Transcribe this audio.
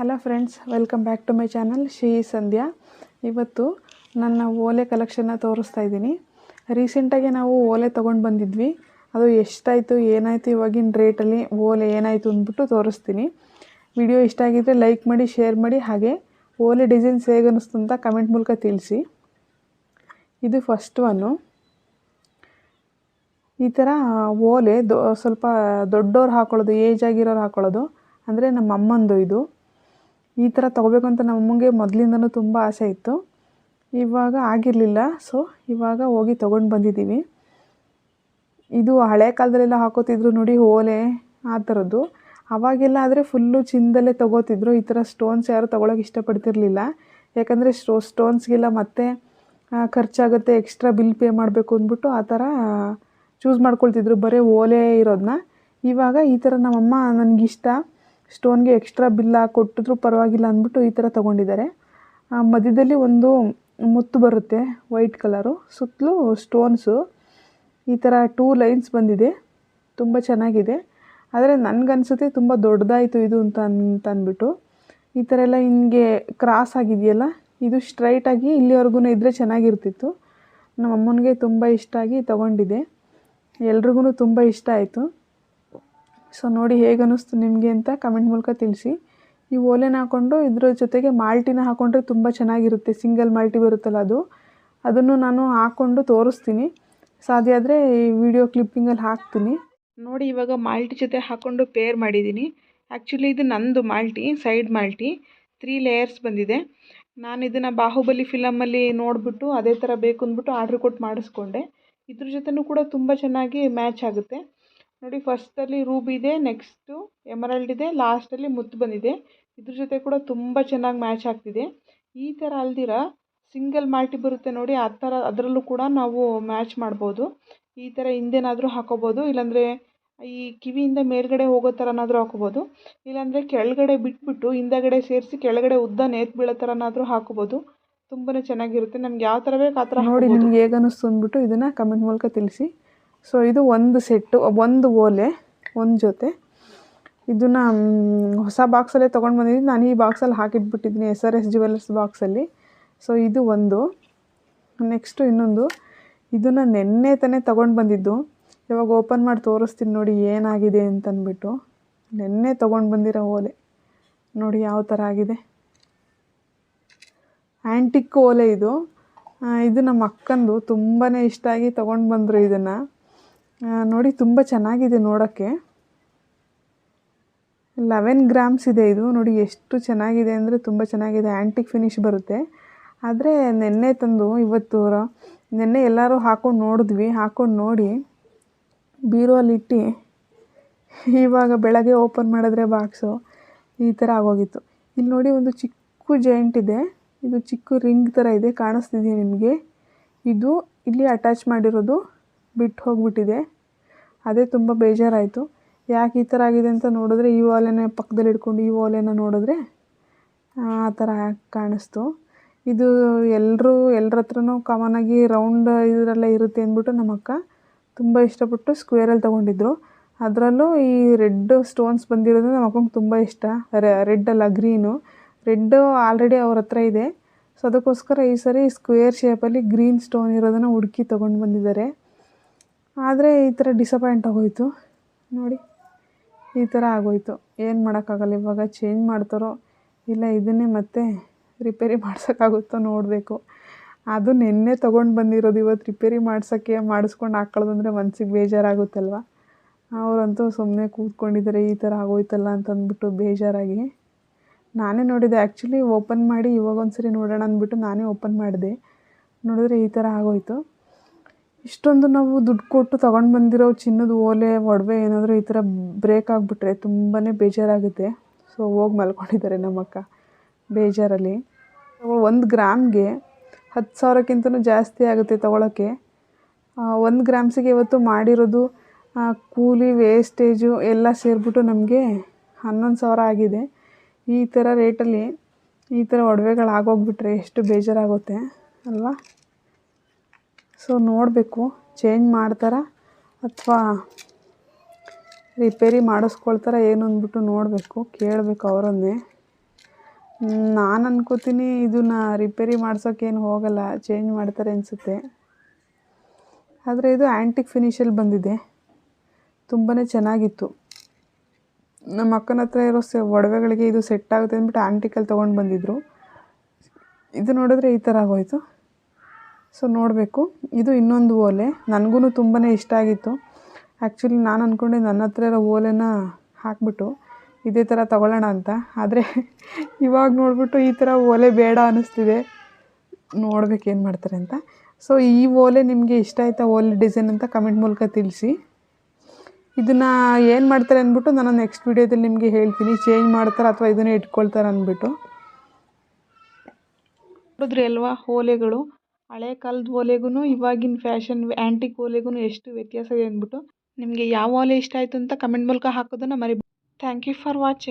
Hello friends welcome back to my channel Shri Sandhya ಇವತ್ತು ನನ್ನ ಓಲೆ ಕಲೆಕ್ಷನ್ನ ತೋರಿಸ್ತಾ ಇದ್ದೀನಿ. ರೀಸೆಂಟಾಗಿ ನಾವು ಓಲೆ ತೊಗೊಂಡು ಬಂದಿದ್ವಿ. ಅದು ಎಷ್ಟಾಯಿತು, ಏನಾಯಿತು, ಇವಾಗಿನ ರೇಟಲ್ಲಿ ಓಲೆ ಏನಾಯಿತು ಅಂದ್ಬಿಟ್ಟು ತೋರಿಸ್ತೀನಿ. ವಿಡಿಯೋ ಇಷ್ಟ ಆಗಿದ್ದರೆ ಲೈಕ್ ಮಾಡಿ ಶೇರ್ ಮಾಡಿ, ಹಾಗೆ ಓಲೆ ಡಿಸೈನ್ಸ್ ಹೇಗೆ ಅನ್ನಿಸ್ತು ಅಂತ ಕಮೆಂಟ್ ಮೂಲಕ ತಿಳಿಸಿ. ಇದು ಫಸ್ಟ್ ಒನ್ನು ಈ ಥರ ಓಲೆ ದೊ ಸ್ವಲ್ಪ ದೊಡ್ಡವ್ರು ಹಾಕೊಳ್ಳೋದು ಏಜ್ ಆಗಿರೋರು ಹಾಕೊಳ್ಳೋದು, ಅಂದರೆ ನಮ್ಮ ಅಮ್ಮಂದು ಇದು. ಈ ಥರ ತೊಗೋಬೇಕು ಅಂತ ನಮ್ಮ ಅಮ್ಮಂಗೆ ಮೊದಲಿಂದನೂ ತುಂಬ ಆಸೆ ಇತ್ತು. ಇವಾಗ ಆಗಿರಲಿಲ್ಲ. ಸೊ ಇವಾಗ ಹೋಗಿ ತೊಗೊಂಡು ಬಂದಿದ್ದೀವಿ. ಇದು ಹಳೆ ಕಾಲದಲ್ಲೆಲ್ಲ ಹಾಕೋತಿದ್ರು ನೋಡಿ, ಓಲೆ ಆ ಥರದ್ದು. ಅವಾಗೆಲ್ಲ ಆದರೆ ಫುಲ್ಲು ಚಿನ್ನದಲ್ಲೇ ತೊಗೋತಿದ್ರು. ಈ ಥರ ಸ್ಟೋನ್ಸ್ ಯಾರು ತೊಗೊಳಕ್ಕೆ ಇಷ್ಟಪಡ್ತಿರ್ಲಿಲ್ಲ. ಯಾಕಂದರೆ ಸ್ಟೋ ಸ್ಟೋನ್ಸ್ಗೆಲ್ಲ ಮತ್ತೆ ಖರ್ಚಾಗುತ್ತೆ ಎಕ್ಸ್ಟ್ರಾ ಬಿಲ್ ಪೇ ಮಾಡಬೇಕು ಅಂದ್ಬಿಟ್ಟು ಆ ಥರ ಚೂಸ್ ಮಾಡ್ಕೊಳ್ತಿದ್ರು. ಬರೀ ಓಲೆ ಇರೋದನ್ನ ಇವಾಗ ಈ ಥರ ನಮ್ಮಮ್ಮ ನನಗಿಷ್ಟ. ಸ್ಟೋನ್ಗೆ ಎಕ್ಸ್ಟ್ರಾ ಬಿಲ್ ಕೊಟ್ಟಿದ್ರು ಪರವಾಗಿಲ್ಲ ಅಂದ್ಬಿಟ್ಟು ಈ ಥರ ತೊಗೊಂಡಿದ್ದಾರೆ. ಮಧ್ಯದಲ್ಲಿ ಒಂದು ಮುತ್ತು ಬರುತ್ತೆ, ವೈಟ್ ಕಲರು. ಸುತ್ತಲೂ ಸ್ಟೋನ್ಸು. ಈ ಥರ ಟೂ ಲೈನ್ಸ್ ಬಂದಿದೆ. ತುಂಬ ಚೆನ್ನಾಗಿದೆ. ಆದರೆ ನನಗನ್ಸುತ್ತೆ ತುಂಬ ದೊಡ್ಡದಾಯಿತು ಇದು ಅಂತ ಅಂತ ಅಂದ್ಬಿಟ್ಟು. ಈ ಥರ ಎಲ್ಲ ಹಿಂಗೆ ಕ್ರಾಸ್ ಆಗಿದೆಯಲ್ಲ, ಇದು ಸ್ಟ್ರೈಟಾಗಿ ಇಲ್ಲಿವರೆಗೂ ಇದ್ದರೆ ಚೆನ್ನಾಗಿರ್ತಿತ್ತು. ನಮ್ಮ ಅಮ್ಮನಿಗೆ ತುಂಬ ಇಷ್ಟ ಆಗಿ ತೊಗೊಂಡಿದ್ದೆ ಎಲ್ರಿಗೂ ತುಂಬ ಇಷ್ಟ ಆಯಿತು. ಸೊ ನೋಡಿ ಹೇಗೆ ಅನ್ನಿಸ್ತು ನಿಮಗೆ ಅಂತ ಕಮೆಂಟ್ ಮೂಲಕ ತಿಳಿಸಿ. ಈ ಓಲೆನ ಹಾಕ್ಕೊಂಡು ಇದ್ರ ಜೊತೆಗೆ ಮಾಲ್ಟಿನ ಹಾಕ್ಕೊಂಡ್ರೆ ತುಂಬ ಚೆನ್ನಾಗಿರುತ್ತೆ. ಸಿಂಗಲ್ ಮಾಲ್ಟಿ ಬರುತ್ತಲ್ಲ ಅದು. ಅದನ್ನು ನಾನು ಹಾಕ್ಕೊಂಡು ತೋರಿಸ್ತೀನಿ. ಸಾಧ್ಯ ಆದರೆ ಈ ವಿಡಿಯೋ ಕ್ಲಿಪ್ಪಿಂಗಲ್ಲಿ ಹಾಕ್ತೀನಿ. ನೋಡಿ ಇವಾಗ ಮಾಲ್ಟಿ ಜೊತೆ ಹಾಕ್ಕೊಂಡು ಪೇರ್ ಮಾಡಿದ್ದೀನಿ. ಆ್ಯಕ್ಚುಲಿ ಇದು ನಂದು multi side multi three layers ಬಂದಿದೆ. ನಾನು ಇದನ್ನು ಬಾಹುಬಲಿ ಫಿಲಮಲ್ಲಿ ನೋಡಿಬಿಟ್ಟು, ಅದೇ ಥರ ಬೇಕು ಅಂದ್ಬಿಟ್ಟು ಆರ್ಡ್ರ್ ಕೊಟ್ಟು ಮಾಡಿಸ್ಕೊಂಡೆ. ಇದ್ರ ಜೊತೆನೂ ಕೂಡ ತುಂಬ ಚೆನ್ನಾಗಿ ಮ್ಯಾಚ್ ಆಗುತ್ತೆ. ನೋಡಿ ಫಸ್ಟಲ್ಲಿ ರೂಬಿ ಇದೆ ನೆಕ್ಸ್ಟು ಎಮರಲ್ಡ್ ಇದೆ ಲಾಸ್ಟಲ್ಲಿ ಮುತ್ತು ಬಂದಿದೆ. ಇದ್ರ ಜೊತೆ ಕೂಡ ತುಂಬ ಚೆನ್ನಾಗಿ ಮ್ಯಾಚ್ ಆಗ್ತಿದೆ. ಈ ಥರ ಅಲ್ದಿರ ಸಿಂಗಲ್ ಮಾಲ್ಟಿ ಬರುತ್ತೆ ನೋಡಿ ಆ ಥರ ಅದರಲ್ಲೂ ಕೂಡ ನಾವು ಮ್ಯಾಚ್ ಮಾಡ್ಬೋದು. ಈ ಥರ ಹಿಂದೆನಾದರೂ ಹಾಕೋಬೋದು ಇಲ್ಲಾಂದರೆ ಈ ಕಿವಿಯಿಂದ ಮೇಲ್ಗಡೆ ಹೋಗೋ ಥರನಾದರೂ ಹಾಕೋಬೋದು. ಇಲ್ಲಾಂದರೆ ಕೆಳಗಡೆ ಬಿಟ್ಬಿಟ್ಟು ಹಿಂದಗಡೆ ಸೇರಿಸಿ ಕೆಳಗಡೆ ಉದ್ದ ನೇತು ಬೀಳೋ ಥರನಾದರೂ ಹಾಕೋಬೋದು. ತುಂಬಾ ಚೆನ್ನಾಗಿರುತ್ತೆ. ನಮ್ಗೆ ಯಾವ ಥರ ಬೇಕು ಆ ಥರ ನೋಡಿ ನಿಮ್ಗೆ ಹೇಗೆ ಅನ್ನಿಸ್ತು ಅಂದ್ಬಿಟ್ಟು ಇದನ್ನು ಕಮೆಂಟ್ ಮೂಲಕ ತಿಳಿಸಿ. ಸೊ ಇದು ಒಂದು ಸೆಟ್ಟು ಒಂದು ಓಲೆ, ಒಂದು ಜೊತೆ. ಇದನ್ನು ಹೊಸ ಬಾಕ್ಸಲ್ಲೇ ತೊಗೊಂಡು ಬಂದಿದ್ದೀನಿ. ನಾನು ಈ ಬಾಕ್ಸಲ್ಲಿ ಹಾಕಿಟ್ಬಿಟ್ಟಿದ್ದೀನಿ ಎಸ್ ಆರ್ ಎಸ್ ಜ್ಯುವೆಲ್ಲರ್ಸ್ ಬಾಕ್ಸಲ್ಲಿ ಸೊ ಇದು ಒಂದು. ನೆಕ್ಸ್ಟು ಇನ್ನೊಂದು. ಇದನ್ನು ನೆನ್ನೆ ತಾನೇ ತೊಗೊಂಡು ಬಂದಿದ್ದು. ಇವಾಗ ಓಪನ್ ಮಾಡಿ ತೋರಿಸ್ತೀನಿ ನೋಡಿ ಏನಾಗಿದೆ ಅಂತಂದ್ಬಿಟ್ಟು ನೆನ್ನೆ ತೊಗೊಂಡು ಬಂದಿರೋ ಓಲೆ. ನೋಡಿ ಯಾವ ಥರ ಆಗಿದೆ. ಆ್ಯಂಟಿಕ್ ಓಲೆ ಇದು. ಇದು ನಮ್ಮ ಅಕ್ಕಂದು. ತುಂಬಾ ಇಷ್ಟ ಆಗಿ ತೊಗೊಂಡು ಬಂದರು ಇದನ್ನು. ನೋಡಿ ತುಂಬ ಚೆನ್ನಾಗಿದೆ ನೋಡೋಕ್ಕೆ. ಲೆವೆನ್ ಗ್ರಾಮ್ಸ್ ಇದೆ ಇದು. ನೋಡಿ ಎಷ್ಟು ಚೆನ್ನಾಗಿದೆ ಅಂದರೆ ತುಂಬ ಚೆನ್ನಾಗಿದೆ. ಆ್ಯಂಟಿಕ್ ಫಿನಿಶ್ ಬರುತ್ತೆ. ಆದರೆ ನೆನ್ನೆ ತಂದು ಇವತ್ತು ನೆನ್ನೆ ಎಲ್ಲರೂ ಹಾಕೊಂಡು ನೋಡಿದ್ವಿ. ಹಾಕೊಂಡು ನೋಡಿ ಬೀರೋಲಿಟ್ಟಿ ಇವಾಗ ಬೆಳಗ್ಗೆ ಓಪನ್ ಮಾಡಿದ್ರೆ ಬಾಕ್ಸು, ಈ ಥರ ಆಗೋಗಿತ್ತು. ಇಲ್ಲಿ ನೋಡಿ ಒಂದು ಚಿಕ್ಕ ಜಾಯಿಂಟ್ ಇದೆ. ಇದು ಚಿಕ್ಕ ರಿಂಗ್ ಥರ ಇದೆ. ಕಾಣಿಸ್ತಿದೆ ನಿಮಗೆ. ಇದು ಇಲ್ಲಿ ಅಟ್ಯಾಚ್ ಮಾಡಿರೋದು ಬಿಟ್ಟು ಹೋಗಿಬಿಟ್ಟಿದೆ ಅದೇ ತುಂಬ ಬೇಜಾರಾಯಿತು. ಯಾಕೆ ಈ ಥರ ಆಗಿದೆ ಅಂತ ನೋಡಿದ್ರೆ ಈ ಓಲೆನ ಪಕ್ಕದಲ್ಲಿ ಹಿಡ್ಕೊಂಡು ಈ ಓಲೆನ ನೋಡಿದ್ರೆ, ಆ ಥರ ಕಾಣಿಸ್ತು. ಇದು ಎಲ್ಲರೂ ಎಲ್ಲರ ಹತ್ರನೂ ಕಾಮನಾಗಿ ರೌಂಡ್ ಇದರಲ್ಲೇ ಇರುತ್ತೆ ಅಂದ್ಬಿಟ್ಟು ನಮ್ಮ ಅಕ್ಕ ತುಂಬ ಇಷ್ಟಪಟ್ಟು ಸ್ಕ್ವೇರಲ್ಲಿ ತೊಗೊಂಡಿದ್ರು. ಅದರಲ್ಲೂ ಈ ರೆಡ್ ಸ್ಟೋನ್ಸ್ ಬಂದಿರೋದು ನಮ್ಮ ಅಕ್ಕಂಗೆ ತುಂಬ ಇಷ್ಟ. ರೆಡ್ ಅಲ್ಲ ಗ್ರೀನು ರೆಡ್ ಆಲ್ರೆಡಿ ಅವ್ರ ಹತ್ರ ಇದೆ. ಸೊ ಅದಕ್ಕೋಸ್ಕರ ಈ ಸರಿ ಸ್ಕ್ವೇರ್ ಶೇಪಲ್ಲಿ ಗ್ರೀನ್ ಸ್ಟೋನ್ ಇರೋದನ್ನು ಹುಡುಕಿ ತೊಗೊಂಡು ಬಂದಿದ್ದಾರೆ. ಆದರೆ ಈ ಥರ ಡಿಸಪಾಯಿಂಟ್ ಆಗೋಯ್ತು. ನೋಡಿ, ಈ ಥರ ಆಗೋಯ್ತು. ಏನು ಮಾಡೋಕ್ಕಾಗಲ್ಲ, ಇವಾಗ ಚೇಂಜ್ ಮಾಡ್ತಾರೋ ಇಲ್ಲ ಇದನ್ನೇ ಮತ್ತೆ ರಿಪೇರಿ ಮಾಡ್ಸೋಕ್ಕಾಗುತ್ತೋ ನೋಡಬೇಕು. ಅದು ನಿನ್ನೆ ತೊಗೊಂಡು ಬಂದಿರೋದು ಇವತ್ತು ರಿಪೇರಿ ಮಾಡ್ಸೋಕ್ಕೆ ಮಾಡಿಸ್ಕೊಂಡು ಹಾಕೊಳ್ಳೋದಂದ್ರೆ ಮನ್ಸಿಗೆ ಬೇಜಾರಾಗುತ್ತಲ್ವ? ಅವರಂತೂ ಸುಮ್ಮನೆ ಕೂತ್ಕೊಂಡಿದ್ದಾರೆ, ಈ ಥರ ಆಗೋಯ್ತಲ್ಲ ಅಂತಂದ್ಬಿಟ್ಟು ಬೇಜಾರಾಗಿ. ನಾನೇ ನೋಡಿದೆ ಆ್ಯಕ್ಚುಲಿ ಓಪನ್ ಮಾಡಿ ಇವಾಗ ಒಂದ್ಸರಿ ನೋಡೋಣ ಅಂದ್ಬಿಟ್ಟು ನಾನೇ ಓಪನ್ ಮಾಡಿದೆ. ನೋಡಿದ್ರೆ ಈ ಥರ ಆಗೋಯ್ತು. ಇಷ್ಟೊಂದು ನಾವು ದುಡ್ಡು ಕೊಟ್ಟು ತಗೊಂಡು ಬಂದಿರೋ ಚಿನ್ನದ ಓಲೆ, ಒಡವೆ ಏನಾದರೂ ಈ ಥರ ಬ್ರೇಕ್ ಆಗಿಬಿಟ್ರೆ ತುಂಬಾ ಬೇಜಾರಾಗುತ್ತೆ. ಸೊ ಹೋಗಿ ಮಲ್ಕೊಂಡಿದ್ದಾರೆ ನಮ್ಮಕ್ಕ. ಬೇಜಾರಲ್ಲಿ. ಒಂದು ಗ್ರಾಮ್ಗೆ ಹತ್ತು ಸಾವಿರಕ್ಕಿಂತನೂ ಜಾಸ್ತಿ ಆಗುತ್ತೆ ತೊಗೊಳಕ್ಕೆ. ಒಂದು ಗ್ರಾಮ್ಸಿಗೆ ಇವತ್ತು ಮಾಡಿರೋದು ಕೂಲಿ ವೇಸ್ಟೇಜು ಎಲ್ಲ ಸೇರಿಬಿಟ್ಟು ನಮಗೆ ಹನ್ನೊಂದು ಸಾವಿರ ಆಗಿದೆ. ಈ ಥರ ರೇಟಲ್ಲಿ ಈ ಥರ ಒಡವೆಗಳು ಆಗೋಗ್ಬಿಟ್ರೆ ಎಷ್ಟು ಬೇಜಾರಾಗುತ್ತೆ, ಅಲ್ವಾ? ಸೊ ನೋಡಬೇಕು ಚೇಂಜ್ ಮಾಡ್ತಾರಾ ಅಥವಾ ರಿಪೇರಿ ಮಾಡಿಸ್ಕೊಳ್ತಾರ ಏನು ಅಂದ್ಬಿಟ್ಟು ನೋಡಬೇಕು, ಕೇಳಬೇಕು ಅವರನ್ನೇ. ನಾನು ಅನ್ಕೋತೀನಿ ಇದನ್ನ ರಿಪೇರಿ ಮಾಡ್ಸೋಕ್ಕೇನು ಹೋಗಲ್ಲ ಚೇಂಜ್ ಮಾಡ್ತಾರೆ ಅನಿಸುತ್ತೆ. ಆದರೆ ಇದು ಆ್ಯಂಟಿಕ್ ಫಿನಿಷಲ್ಲಿ ಬಂದಿದೆ. ತುಂಬಾ ಚೆನ್ನಾಗಿತ್ತು. ನಮ್ಮ ಅಕ್ಕನ ಹತ್ರ ಇರೋ ಸೆ, ಒಡವೆಗಳಿಗೆ ಇದು ಸೆಟ್ ಆಗುತ್ತೆ ಅಂದ್ಬಿಟ್ಟು ಆ್ಯಂಟಿಕಲ್ಲಿ ತೊಗೊಂಡು ಬಂದಿದ್ದರು ಇದು ನೋಡಿದ್ರೆ ಈ ಥರ ಆಗೋಯ್ತು. ಸೊ ನೋಡಬೇಕು. ಇದು ಇನ್ನೊಂದು ಓಲೆ. ನನಗೂ ತುಂಬಾ ಇಷ್ಟ ಆಗಿತ್ತು. ಆ್ಯಕ್ಚುಲಿ ನಾನು ಅಂದ್ಕೊಂಡೆ ನನ್ನ ಹತ್ರ ಇರೋ ಓಲೆನ ಹಾಕಿಬಿಟ್ಟು ಇದೇ ಥರ ತಗೊಳ್ಳೋಣ ಅಂತ. ಆದರೆ ಇವಾಗ ನೋಡಿಬಿಟ್ಟು ಈ ಥರ ಓಲೆ ಬೇಡ ಅನ್ನಿಸ್ತಿದೆ ನೋಡ್ಬೇಕು ಏನು ಮಾಡ್ತಾರೆ ಅಂತ. ಸೊ ಈ ಓಲೆ ನಿಮಗೆ ಇಷ್ಟ ಆಯ್ತಾ ಓಲೆ ಡಿಸೈನ್ ಅಂತ ಕಮೆಂಟ್ ಮೂಲಕ ತಿಳಿಸಿ. ಇದನ್ನು ಏನು ಮಾಡ್ತಾರೆ ಅಂದ್ಬಿಟ್ಟು ನಾನು ನೆಕ್ಸ್ಟ್ ವೀಡಿಯೋದಲ್ಲಿ ನಿಮಗೆ ಹೇಳ್ತೀನಿ. ಚೇಂಜ್ ಮಾಡ್ತಾರೆ ಅಥವಾ ಇದನ್ನೇ ಇಟ್ಕೊಳ್ತಾರೆ ಅಂದ್ಬಿಟ್ಟು ನೋಡಿದ್ರಿ ಅಲ್ವಾ ಓಲೆಗಳು? ಹಳೆ ಕಾಲದ ಓಲೆಗೂ ಇವಾಗಿನ ಫ್ಯಾಷನ್ ಆ್ಯಂಟಿಕ್ ಓಲೆಗೂ ಎಷ್ಟು ವ್ಯತ್ಯಾಸ ಇದೆ ಅಂದ್ಬಿಟ್ಟು ನಿಮಗೆ ಯಾವ ಓಲೆ ಇಷ್ಟ ಆಯಿತು ಅಂತ ಕಮೆಂಟ್ ಮೂಲಕ ಹಾಕೋದನ್ನು ಮರಿ ಥ್ಯಾಂಕ್ ಯು ಫಾರ್ ವಾಚಿಂಗ್.